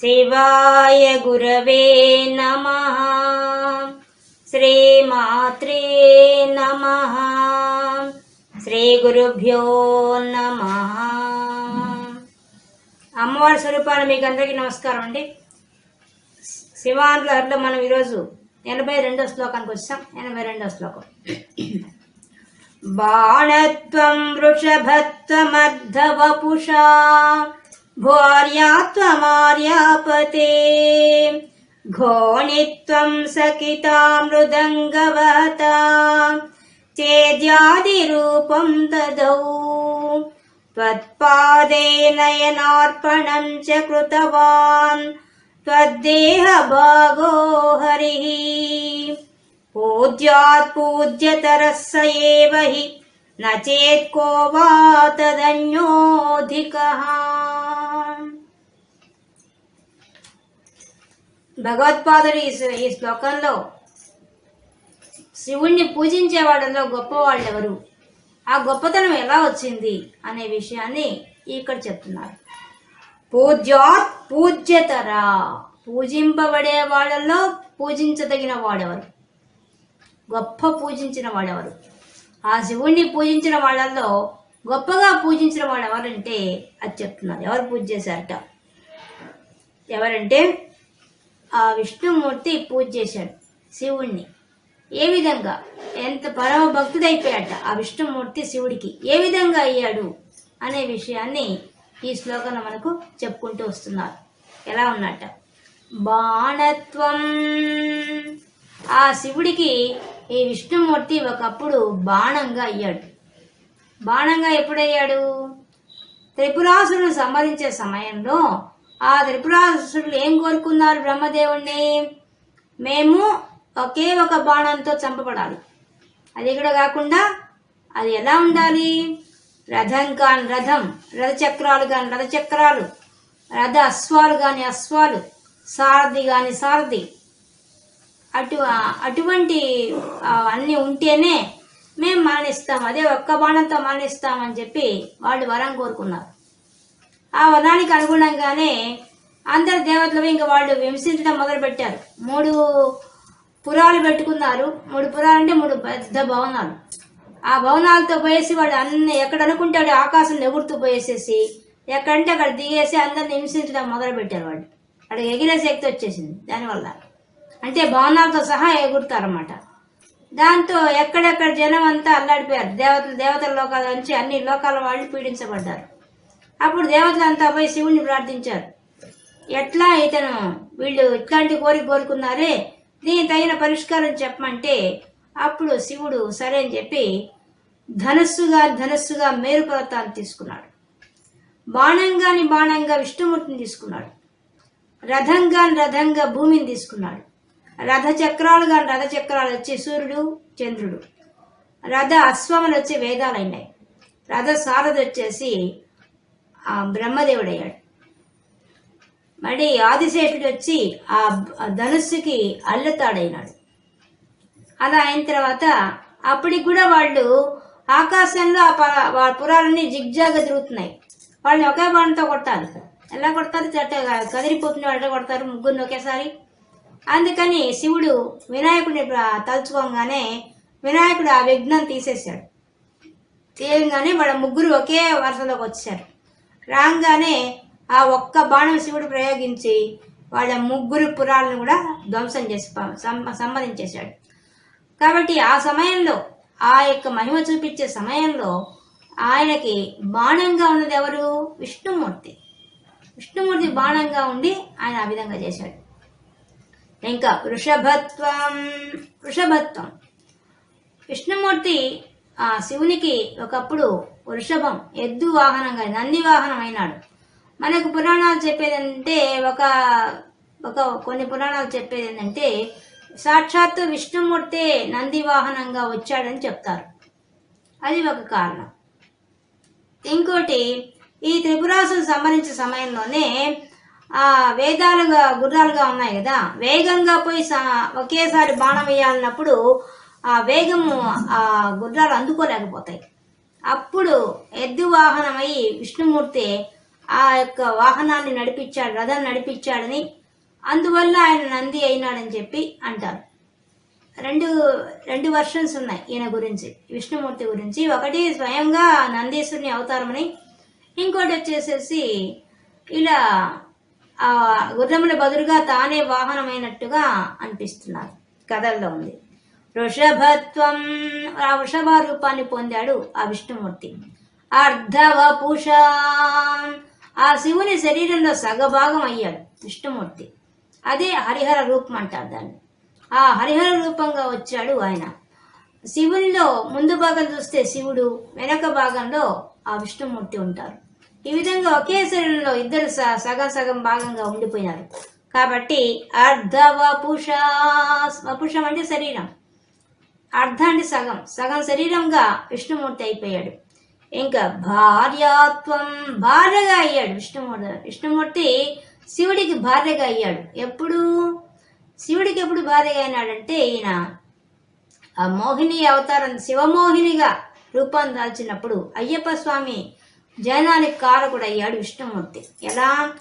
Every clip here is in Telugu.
శివాయ గురవే నమ శ్రీమాత్రే నమ శ్రీ గురుభ్యో నమ అమ్మవారి స్వరూపాన్ని మీకు అందరికీ నమస్కారం అండి. శివాన్లహర్లో మనం ఈరోజు ఎనభై రెండో శ్లోకానికి వచ్చాం. ఎనభై రెండో శ్లోకం. బాణత్వం వృషభత్వమర్ధవపుషా भार्या त्वमार्यापते घोणि त्वम् सकिता मृदङ्गवता चेद्यादिरूपम् ददौ। त्वत्पादे त्वत्पादेनयनार्पणम् च कृतवान्। त्वद्देहभागो हरिः। पूज्यात् पूज्यतरः स एव हि। न चेत् को वा तदन्योऽधिकः। భగవత్పాదుడు ఈ ఈ శ్లోకంలో శివుణ్ణి పూజించే వాళ్ళలో గొప్పవాళ్ళు ఎవరు ఆ గొప్పతనం ఎలా వచ్చింది? అనే విషయాన్ని ఇక్కడ చెప్తున్నారు. పూజ్యాత్ పూజ్యతరా. పూజింపబడే వాళ్ళలో పూజించదగిన వాడెవరు? గొప్ప పూజించిన వాడెవరు? ఆ శివుణ్ణి పూజించిన వాళ్ళల్లో గొప్పగా పూజించిన వాడు ఎవరంటే అది చెప్తున్నారు. ఎవరు పూజ చేశారట? ఎవరంటే ఆ విష్ణుమూర్తి పూజ చేశాడు శివుణ్ణి. ఏ విధంగా? ఎంత పరమ భక్తుడైపోయాట ఆ విష్ణుమూర్తి శివుడికి. ఏ విధంగా అయ్యాడు అనే విషయాన్ని ఈ శ్లోకంలో మనకు చెప్పుకుంటూ వస్తున్నారు. ఎలా ఉన్నట్ట బాణత్వం. ఆ శివుడికి ఈ విష్ణుమూర్తి ఒకప్పుడు బాణంగా అయ్యాడు. బాణంగా ఎప్పుడయ్యాడు? త్రిపురాసురుని సంహరించే సమయంలో ఆ త్రిపురాసురులు ఏం కోరుకున్నారు బ్రహ్మదేవుణ్ణి? మేము ఒకే ఒక బాణంతో చంపబడాలి. అది కూడా కాకుండా అది ఎలా ఉండాలి? రథం కాని రథం రథచక్రాలు కాని రథచక్రాలు రథ అశ్వాలు కాని అశ్వాలు సారథి కాని సారథి. అటు అటువంటి అన్నీ ఉంటేనే మేము మరణిస్తాం. అదే ఒక్క బాణంతో మరణిస్తామని చెప్పి వాళ్ళు వరం కోరుకున్నారు. ఆ వర్ణానికి అనుగుణంగానే అందరు దేవతలు ఇంకా వాళ్ళు విమర్శించడం మొదలుపెట్టారు. మూడు పురాలు పెట్టుకున్నారు. మూడు పురాలు అంటే మూడు పెద్ద భవనాలు. ఆ భవనాలతో పోయేసి వాడు అన్ని ఎక్కడ అనుకుంటాడు ఆకాశం ఎగురుతూ పోయేసేసి ఎక్కడంటే అక్కడ దిగేసి అందరిని హింసించడం మొదలు పెట్టారు వాళ్ళు. అక్కడ ఎగిరే శక్తి వచ్చేసింది దానివల్ల. అంటే భవనాలతో సహా ఎగురుతారన్నమాట. దాంతో ఎక్కడెక్కడ జనం అంతా అల్లాడిపోయారు. దేవతలు దేవతల లోకాల నుంచి అన్ని లోకాల వాళ్ళు పీడించబడ్డారు. అప్పుడు దేవతలంతా పోయి శివుణ్ణి ప్రార్థించారు. ఎట్లా ఇతను వీళ్ళు ఇట్లాంటి కోరిక కోరుకున్నారే? దీని తగిన పరిష్కారం చెప్పమంటే అప్పుడు శివుడు సరే అని చెప్పి ధనస్సుగా ధనస్సుగా మేరు పర్వతాన్ని తీసుకున్నాడు. బాణంగాని బాణంగా విష్ణుమూర్తిని తీసుకున్నాడు. రథంగా రథంగా భూమిని తీసుకున్నాడు. రథ చక్రాలుగా రథ చక్రాలు వచ్చి సూర్యుడు చంద్రుడు. రథ అశ్వములు వచ్చి వేదాలు అయినాయి. రథ సారథి వచ్చేసి ఆ బ్రహ్మదేవుడు అయ్యాడు మళ్ళీ ఆదిశేషుడు వచ్చి ఆ ధనుస్సుకి అల్లతాడైనాడు. అలా అయిన తర్వాత అప్పటికి కూడా వాళ్ళు ఆకాశంలో ఆ ప- వాళ్ళ పురాలన్నీ జిగ్జాగ్ తిరుగుతున్నాయి. వాళ్ళని ఒకే బాణంతో కొట్టాలి. ఎలా కొడతారు? చట్ట కదిరిపోతున్న వాళ్ళు కొడతారు ముగ్గురిని ఒకేసారి. అందుకని శివుడు వినాయకుడిని తలుచుకోగానే వినాయకుడు ఆ విఘ్నం తీసేశాడు. తీయగానే వాళ్ళ ముగ్గురు ఒకే వరుసలోకి వచ్చారు. రాగానే ఆ ఒక్క బాణం శివుడు ప్రయోగించి వాళ్ళ ముగ్గురు పురాలను కూడా ధ్వంసం చేసి సంబంధించేశాడు కాబట్టి ఆ సమయంలో ఆ యొక్క మహిమ చూపించే సమయంలో ఆయనకి బాణంగా ఉన్నది ఎవరు? విష్ణుమూర్తి. విష్ణుమూర్తి బాణంగా ఉండి ఆయన ఆ విధంగా చేశాడు. ఇంకా వృషభత్వం వృషభత్వం. విష్ణుమూర్తి ఆ శివునికి ఒకప్పుడు వృషభం. ఎద్దు వాహనంగా నంది వాహనం అయినాడు. మనకు పురాణాలు చెప్పేది అంటే ఒక ఒక కొన్ని పురాణాలు చెప్పేది ఏంటంటే సాక్షాత్తు విష్ణుమూర్తే నంది వాహనంగా వచ్చాడని చెప్తారు. అది ఒక కారణం. ఇంకోటి ఈ త్రిపురాసులు సంబంధించిన సమయంలోనే ఆ వేదాలుగా గుర్రాలుగా ఉన్నాయి కదా వేగంగా పోయి ఒకేసారి బాణం వేయాలన్నప్పుడు ఆ వేగము ఆ గుర్రాలు అందుకోలేకపోతాయి. అప్పుడు ఎద్దు వాహనమై విష్ణుమూర్తి ఆ యొక్క వాహనాన్ని నడిపించాడు రథం నడిపించాడని అందువల్ల ఆయన నంది అయినాడని చెప్పి అంటారు. రెండు రెండు వర్షన్స్ ఉన్నాయి ఈయన గురించి విష్ణుమూర్తి గురించి. ఒకటి స్వయంగా నందీశ్వరుని అవతారమని ఇంకోటి వచ్చేసేసి ఇలా ఆ గుర్రముల బదులుగా తానే వాహనమైనట్టుగా అనిపిస్తున్నారు. కథల్లో ఉంది. వృషభత్వం ఆ వృషభ రూపాన్ని పొందాడు ఆ విష్ణుమూర్తి. అర్ధవపుష. ఆ శివుని శరీరంలో సగభాగం అయ్యాడు విష్ణుమూర్తి. అదే హరిహర రూపం అంటారు దాన్ని. ఆ హరిహర రూపంగా వచ్చాడు ఆయన. శివునిలో ముందు భాగం చూస్తే శివుడు వెనక భాగంలో ఆ విష్ణుమూర్తి ఉంటారు. ఈ విధంగా ఒకే శరీరంలో ఇద్దరు స- సగం సగం భాగంగా ఉండిపోయినారు. కాబట్టి అర్ధవపుష. వపుషం అంటే శరీరం. అర్ధాన్ని సగం సగం శరీరంగా విష్ణుమూర్తి అయిపోయాడు. ఇంకా భార్యాత్వం భార్యగా అయ్యాడు విష్ణుమూర్తి. విష్ణుమూర్తి శివుడికి భార్యగా అయ్యాడు. ఎప్పుడు? శివుడికి ఎప్పుడు భార్యగా అయినాడంటే ఈయన ఆ మోహిని అవతారం శివమోహినిగా రూపం దాల్చినప్పుడు అయ్యప్ప స్వామి జైనానికి కారకుడు అయ్యాడు విష్ణుమూర్తి. ఎలా?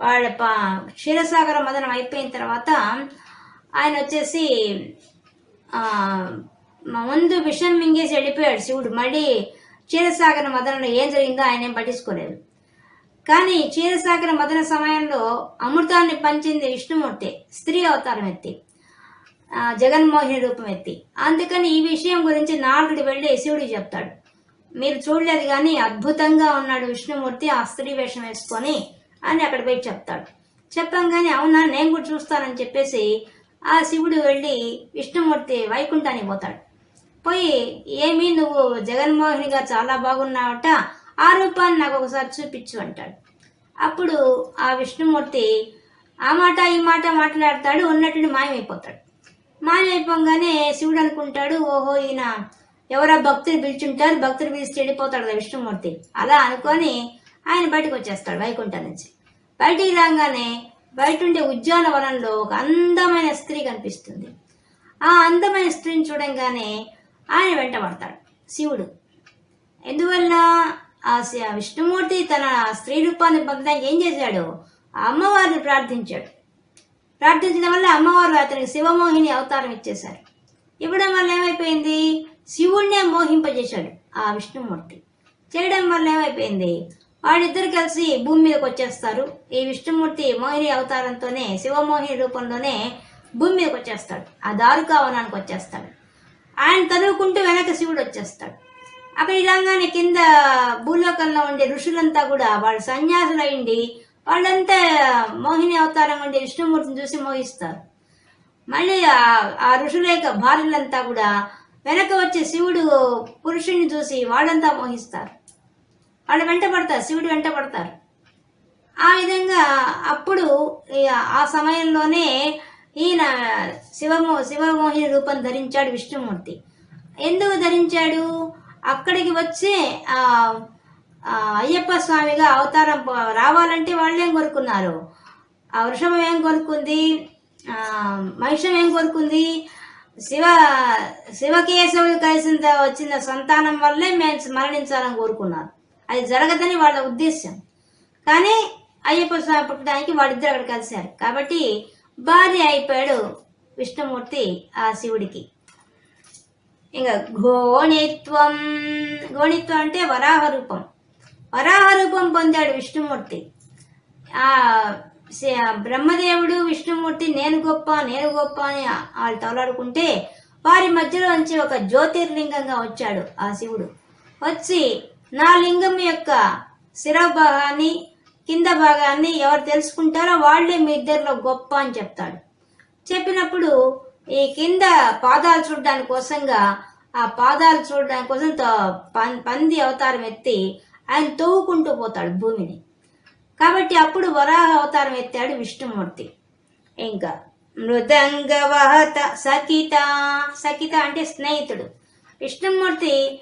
వాళ్ళ క్షీరసాగర మదనం అయిపోయిన తర్వాత ఆయన వచ్చేసి ముందు విషం మింగేసి వెళ్ళిపోయాడు శివుడు. మళ్ళీ క్షీరసాగర మదనంలో ఏం జరిగిందో ఆయన ఏం పట్టించుకోలేదు. కానీ క్షీరసాగర మదన సమయంలో అమృతాన్ని పంచింది విష్ణుమూర్తి స్త్రీ అవతారం ఎత్తి జగన్మోహిని రూపం ఎత్తి. అందుకని ఈ విషయం గురించి నారదుడు వెళ్ళి శివుడికి చెప్తాడు. మీరు చూడలేదు కానీ అద్భుతంగా ఉన్నాడు విష్ణుమూర్తి ఆ స్త్రీ వేషం వేసుకొని అని అక్కడ పోయి చెప్తాడు. చెప్పంగానే అవునా నేను కూడా చూస్తానని చెప్పేసి ఆ శివుడు వెళ్ళి విష్ణుమూర్తి వైకుంఠానికి పోతాడు. పోయి ఏమి నువ్వు జగన్మోహినిగా చాలా బాగున్నావట ఆ రూపాన్ని నాకు ఒకసారి చూపించు అంటాడు. అప్పుడు ఆ విష్ణుమూర్తి ఆ మాట ఈ మాట మాట్లాడతాడు ఉన్నట్టు మాయమైపోతాడు. మాయమైపోగానే శివుడు అనుకుంటాడు ఓహో ఈయన ఎవరో భక్తులు పిలిచుంటారు భక్తులు పిలిచి వెళ్ళిపోతాడు కదా విష్ణుమూర్తి. అలా అనుకొని ఆయన బయటకు వచ్చేస్తాడు వైకుంఠం నుంచి. బయటికి రాగానే బయట ఉండే ఉద్యానవనంలో ఒక అందమైన స్త్రీ కనిపిస్తుంది. ఆ అందమైన స్త్రీని చూడంగానే ఆయన వెంటబడతాడు శివుడు ఎందువల్ల? ఆ విష్ణుమూర్తి తన స్త్రీ రూపాన్ని పొందడానికి ఏం చేశాడు? ఆ అమ్మవారిని ప్రార్థించాడు. ప్రార్థించడం వల్ల అమ్మవారు అతనికి శివమోహిని అవతారం ఇచ్చేశారు. ఇవ్వడం వల్ల ఏమైపోయింది? శివుణ్ణే మోహింపజేశాడు ఆ విష్ణుమూర్తి. చేయడం వల్ల ఏమైపోయింది? వాళ్ళిద్దరు కలిసి భూమి మీదకి వచ్చేస్తారు. ఈ విష్ణుమూర్తి మోహిని అవతారంతోనే శివమోహిని రూపంలోనే భూమి మీదకి వచ్చేస్తాడు. ఆ దారుకావనానికి వచ్చేస్తాడు. ఆయన తరువుకుంటూ వెనక శివుడు వచ్చేస్తాడు. అక్కడ ఇలాగానే కింద భూలోకంలో ఉండే ఋషులంతా కూడా వాళ్ళు సన్యాసులు అయిండి వాళ్ళంతా మోహిని అవతారం ఉండే విష్ణుమూర్తిని చూసి మోహిస్తారు. మళ్ళీ ఆ- ఋషుల యొక్క భార్యలంతా కూడా వెనక వచ్చే శివుడు పురుషుణ్ణి చూసి వాళ్ళంతా మోహిస్తారు. వాళ్ళు వెంట పడతారు శివుడు వెంట పడతారు. ఆ విధంగా అప్పుడు ఆ సమయంలోనే ఈయన శివమో శివమోహిని రూపం ధరించాడు విష్ణుమూర్తి. ఎందుకు ధరించాడు? అక్కడికి వచ్చే అయ్యప్ప స్వామిగా అవతారం రావాలంటే వాళ్ళేం కోరుకున్నారు? ఆ వృషభం ఏం కోరుకుంది? మహిషం ఏం కోరుకుంది? శివ శివకేశవుడు కలిసిన వచ్చిన సంతానం వల్లే మేము మరణించాలని కోరుకున్నారు. అది జరగదని వాళ్ళ ఉద్దేశం. కానీ అయ్యప్ప స్వామి పుట్టడానికి వాళ్ళిద్దరు అక్కడ కలిశారు. కాబట్టి భార్య అయిపోయాడు విష్ణుమూర్తి ఆ శివుడికి. ఇంకా ఘోణిత్వం ఘోణిత్వం అంటే వరాహ రూపం వరాహ రూపం పొందాడు విష్ణుమూర్తి ఆ బ్రహ్మదేవుడు విష్ణుమూర్తి నేను గొప్ప నేను గొప్ప అని వాళ్ళు తోలాడుకుంటే వారి మధ్యలో నుంచి ఒక జ్యోతిర్లింగంగా వచ్చాడు ఆ శివుడు. వచ్చి నా లింగం యొక్క శిర భాగాన్ని కింద భాగాన్ని ఎవరు తెలుసుకుంటారో వాళ్ళే మీ ఇద్దరిలో గొప్ప అని చెప్తాడు. చెప్పినప్పుడు ఈ కింద పాదాలు చూడడానికి కోసంగా ఆ పాదాలు చూడడానికి కోసం పం- పంది అవతారం ఎత్తి ఆయన తవ్వుకుంటూ పోతాడు భూమిని. కాబట్టి అప్పుడు వరాహ అవతారం ఎత్తాడు విష్ణుమూర్తి. ఇంకా మృదంగ వహత సకిత సకిత అంటే స్నేహితుడు. విష్ణుమూర్తి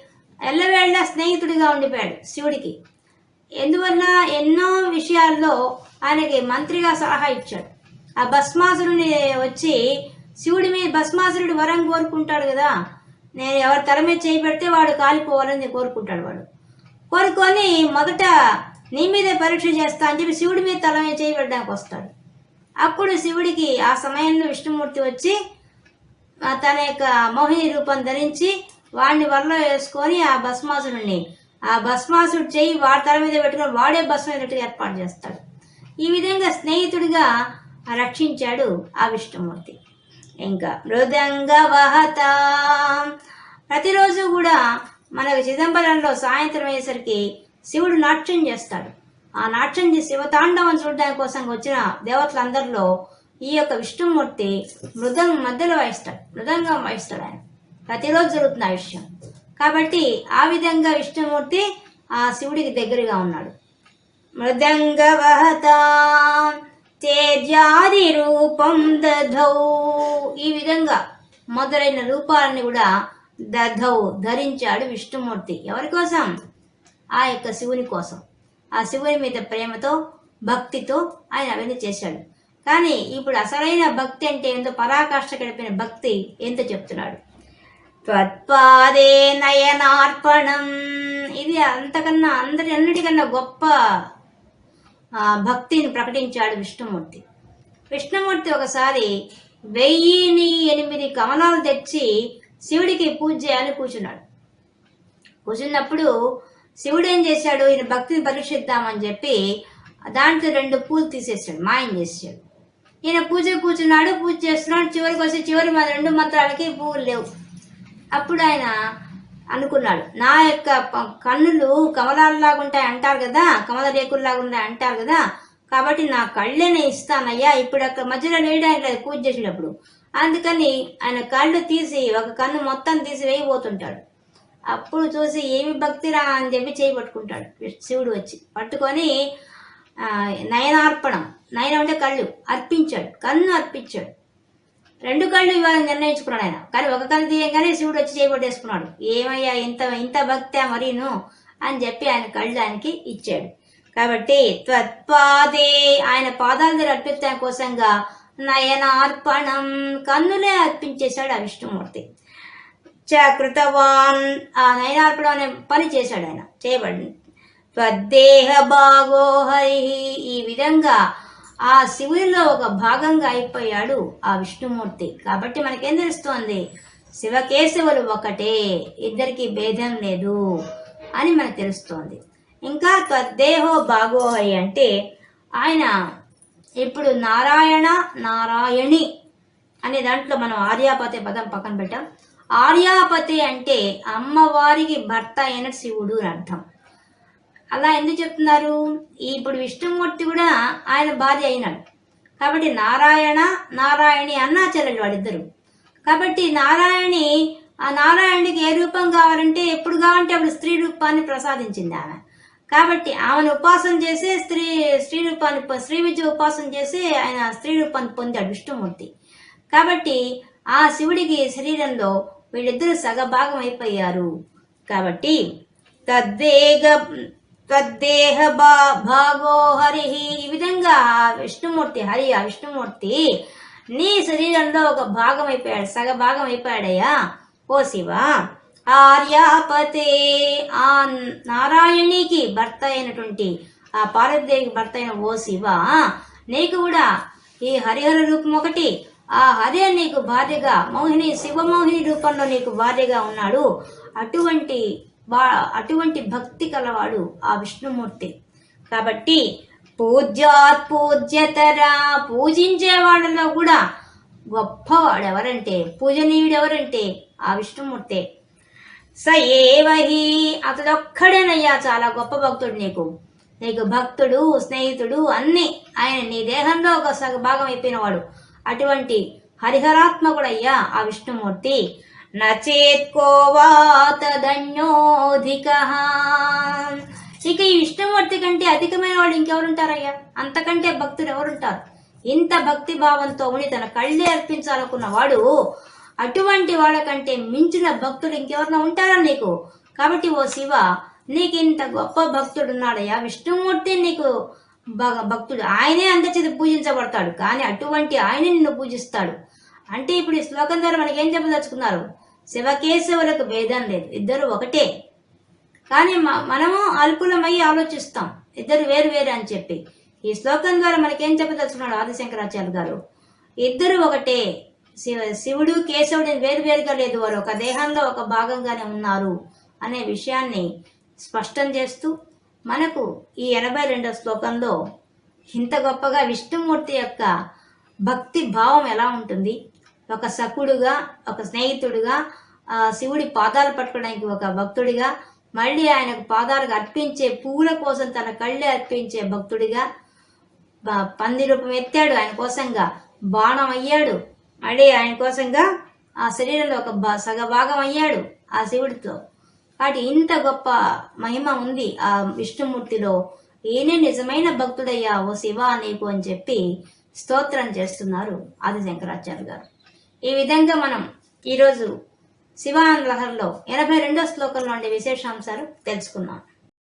ఎల్లవేళ్ళ స్నేహితుడిగా ఉండిపోయాడు శివుడికి. ఎందువల్ల ఎన్నో విషయాల్లో ఆయనకి మంత్రిగా సలహా ఇచ్చాడు. ఆ భస్మాసురుని వచ్చి శివుడి మీద భస్మాసురుడు వరం కోరుకుంటాడు కదా. నేను ఎవరి తల మీద చేయి పెడితే వాడు కాలిపోవాలని కోరుకుంటాడు వాడు. కోరుకొని మొదట నీ మీదే పరీక్ష చేస్తా అని చెప్పి శివుడి మీద తల మీద చేయబడ్డానికి వస్తాడు. అప్పుడు శివుడికి ఆ సమయంలో విష్ణుమూర్తి వచ్చి తన యొక్క మోహిని రూపం ధరించి వాడిని వల్ల వేసుకొని ఆ భస్మాసురుణ్ణి ఆ భస్మాసుడు చేయి వాడి తల మీద పెట్టుకొని వాడే భస్మైనట్టుగా ఏర్పాటు చేస్తాడు. ఈ విధంగా స్నేహితుడిగా రక్షించాడు ఆ విష్ణుమూర్తి ఇంకా మృదంగ వహత. ప్రతిరోజు కూడా మనకు చిదంబరంలో సాయంత్రం అయ్యేసరికి శివుడు నాట్యం చేస్తాడు. ఆ నాట్యం చేసి శివతాండవం చూడడానికి కోసం వచ్చిన దేవతలందరిలో ఈ యొక్క విష్ణుమూర్తి మృదం మధ్యలో వహిస్తాడు. మృదంగం వహిస్తాడు ఆయన. ప్రతిరోజు జరుగుతుంది ఆ విషయం. కాబట్టి ఆ విధంగా విష్ణుమూర్తి ఆ శివుడికి దగ్గరగా ఉన్నాడు. మృదంగవహత తేజాది రూపం దధౌ. ఈ విధంగా మొదలైన రూపాలని కూడా దధౌ ధరించాడు విష్ణుమూర్తి. ఎవరి కోసం? ఆ యొక్క శివుని కోసం. ఆ శివుని మీద ప్రేమతో భక్తితో ఆయన అవన్నీ చేశాడు. కానీ ఇప్పుడు అసలైన భక్తి అంటే ఎంతో పరాకాష్ట గడిపిన భక్తి ఎంత చెప్తున్నాడు. త్వత్పాదే నయనార్పణం. ఇది అంతకన్నా అందరి అన్నిటికన్నా గొప్ప భక్తిని ప్రకటించాడు విష్ణుమూర్తి. విష్ణుమూర్తి ఒకసారి వెయ్యిని ఎనిమిది కమలాలు తెచ్చి శివుడికి పూజ చేయాలని కూర్చున్నాడు కూర్చున్నప్పుడు శివుడు ఏం చేశాడు? ఈయన భక్తిని పరీక్షిద్దామని చెప్పి దాంట్లో రెండు పూలు తీసేసాడు మాయం చేసాడు ఈయన పూజ కూర్చున్నాడు పూజ చేస్తున్నాడు చివరికి వచ్చి చివరి మన రెండు మంత్రాలకి పువ్వులు లేవు. అప్పుడు ఆయన అనుకున్నాడు. నా యొక్క కన్నులు కమలాలలాగా ఉంటాయి అంటారు కదా కమల రేకుల్లాగా ఉంటాయి అంటారు కదా కాబట్టి నా కళ్ళనే ఇస్తానయ్యా ఇప్పుడు అక్కడ మధ్యలో వేయడానికి ఆయన పూజ చేసేటప్పుడు. అందుకని ఆయన కళ్ళు తీసి ఒక కన్ను మొత్తం తీసి వేయబోతుంటాడు. అప్పుడు చూసి ఏమి భక్తిరా అని చెప్పి చేయి పట్టుకుంటాడు. శివుడు వచ్చి పట్టుకొని నయనార్పణం. నయనం అంటే కళ్ళు. అర్పించాడు. కన్ను అర్పించాడు. రెండు కళ్ళు ఇవాళ నిర్ణయించుకున్నాడు ఆయన. కానీ ఒక కళ్ళు తీయంగానే శివుడు వచ్చి చేయబట్టేసుకున్నాడు ఏమయ్యా ఇంత ఇంత భక్తే మరీను అని చెప్పి ఆయన కళ్ళు ఆయనకి ఇచ్చాడు. కాబట్టి త్వత్పాదే ఆయన పాదాల దగ్గర అర్పిస్తాం కోసంగా నయనార్పణం కన్నులే అర్పించేశాడు ఆ విష్ణుమూర్తి చకృతవాన్ ఆ నయనార్పణం అనే పని చేశాడు ఆయన. చేయబడింది త్వద్దేహ భాగో హరి ఈ విధంగా ఆ శివునిలో ఒక భాగంగా అయిపోయాడు ఆ విష్ణుమూర్తి. కాబట్టి మనకేం తెలుస్తోంది? శివకేశవులు ఒకటే ఇద్దరికి భేదం లేదు అని మనకు తెలుస్తోంది. ఇంకా తద్దేహో భాగో అంటే ఆయన ఇప్పుడు నారాయణ నారాయణి అనే దాంట్లో మనం ఆర్యాపతి పదం పక్కన పెట్టాం. ఆర్యాపతి అంటే అమ్మవారికి భర్త అయిన శివుడు అని అర్థం. అలా ఎందుకు చెప్తున్నారు? ఇప్పుడు విష్ణుమూర్తి కూడా ఆయన భార్య అయినాడు. కాబట్టి నారాయణ నారాయణి అన్నా చెల్లెలు వాడిద్దరు. కాబట్టి నారాయణి ఆ నారాయణుడికి ఏ రూపం కావాలంటే ఎప్పుడు కావాలంటే అప్పుడు స్త్రీ రూపాన్ని ప్రసాదించింది ఆమె. కాబట్టి ఆమెను ఉపాసన చేసి స్త్రీ స్త్రీ రూపాన్ని పొ- స్త్రీ విద్య ఉపాసన చేసి ఆయన స్త్రీ రూపాన్ని పొందాడు విష్ణుమూర్తి. కాబట్టి ఆ శివుడికి శరీరంలో వీళ్ళిద్దరూ సగభాగం అయిపోయారు. కాబట్టి తద్వేగ తద్దేహ భాగో హరి. ఈ విధంగా ఆ విష్ణుమూర్తి హరి ఆ విష్ణుమూర్తి నీ శరీరంలో ఒక భాగం అయిపోయాడు సగ భాగం అయిపోయాడయ్యా. ఓ శివ ఆర్యాపతే ఆ నారాయణికి భర్త అయినటువంటి ఆ పార్వతీదేవికి భర్త అయిన ఓ శివ నీకు కూడా ఈ హరిహర రూపం ఒకటి. ఆ హరే నీకు భార్యగా మోహిని శివమోహిని రూపంలో నీకు భార్యగా ఉన్నాడు. అటువంటి వా- అటువంటి భక్తి కలవాడు ఆ విష్ణుమూర్తి. కాబట్టి పూజ్యాత్ పూజ్యతరా పూజించే వాళ్ళలో కూడా గొప్పవాడు ఎవరంటే పూజనీయుడు ఎవరంటే ఆ విష్ణుమూర్తే. స ఏవహి అతడొక్కడేనయ్యా చాలా గొప్ప భక్తుడు నీకు. నీకు భక్తుడు స్నేహితుడు అన్నీ ఆయన నీ దేహంలో ఒక సగ భాగం అయిపోయినవాడు. అటువంటి హరిహరాత్మకుడయ్యా ఆ విష్ణుమూర్తి. నచేత్కోవాతధన్యోధిక ఇక ఈ విష్ణుమూర్తి కంటే అధికమైన వాళ్ళు ఇంకెవరుంటారయ్యా? అంతకంటే భక్తులు ఎవరుంటారు ఇంత భక్తి భావంతో ఉండి తన కళ్ళే అర్పించాలనుకున్న వాడు అటువంటి వాళ్ళకంటే మించిన భక్తుడు ఇంకెవరైనా ఉంటారా నీకు? కాబట్టి ఓ శివ నీకు ఇంత గొప్ప భక్తుడు ఉన్నాడయ్యా విష్ణుమూర్తి నీకు భక్తుడు ఆయనే అందచేత పూజించబడతాడు. కానీ అటువంటి ఆయనే నిన్ను పూజిస్తాడు. అంటే ఇప్పుడు ఈ శ్లోకం ద్వారా మనకి ఏం చెప్పదలుచుకున్నారు? శివకేశవులకు భేదం లేదు. ఇద్దరు ఒకటే. కానీ మ- మనము అల్పులమై ఆలోచిస్తాం. ఇద్దరు వేరు వేరు అని చెప్పి. ఈ శ్లోకం ద్వారా మనకేం చెప్పదలుచుకున్నాడు ఆదిశంకరాచార్య గారు? ఇద్దరు ఒకటే. శివ శివుడు కేశవుడు వేరు వేరుగా లేదు. వారు ఒక దేహంలో ఒక భాగంగానే ఉన్నారు అనే విషయాన్ని స్పష్టం చేస్తూ మనకు ఈ ఎనభై రెండో శ్లోకంలో ఇంత గొప్పగా విష్ణుమూర్తి యొక్క భక్తి భావం ఎలా ఉంటుంది? ఒక సకుడుగా ఒక స్నేహితుడుగా ఆ శివుడి పాదాలు పట్టుకోవడానికి ఒక భక్తుడిగా మళ్ళీ ఆయనకు పాదాలకు అర్పించే పువ్వుల కోసం తన కళ్ళే అర్పించే భక్తుడిగా పంది రూపం ఎత్తాడు. ఆయన కోసంగా బాణం అయ్యాడు. మళ్ళీ ఆయన కోసంగా ఆ శరీరంలో ఒక భా- సగ భాగం అయ్యాడు ఆ శివుడితో. కాబట్టి ఇంత గొప్ప మహిమ ఉంది ఆ విష్ణుమూర్తిలో. ఈయనే నిజమైన భక్తుడయ్యా ఓ శివ నీకు అని చెప్పి స్తోత్రం చేస్తున్నారు ఆది శంకరాచార్య గారు. ఈ విధంగా మనం ఈరోజు శివానంద లహరిలో ఎనభై రెండో శ్లోకంలో ఉండే విశేషాంశాలు తెలుసుకున్నాం.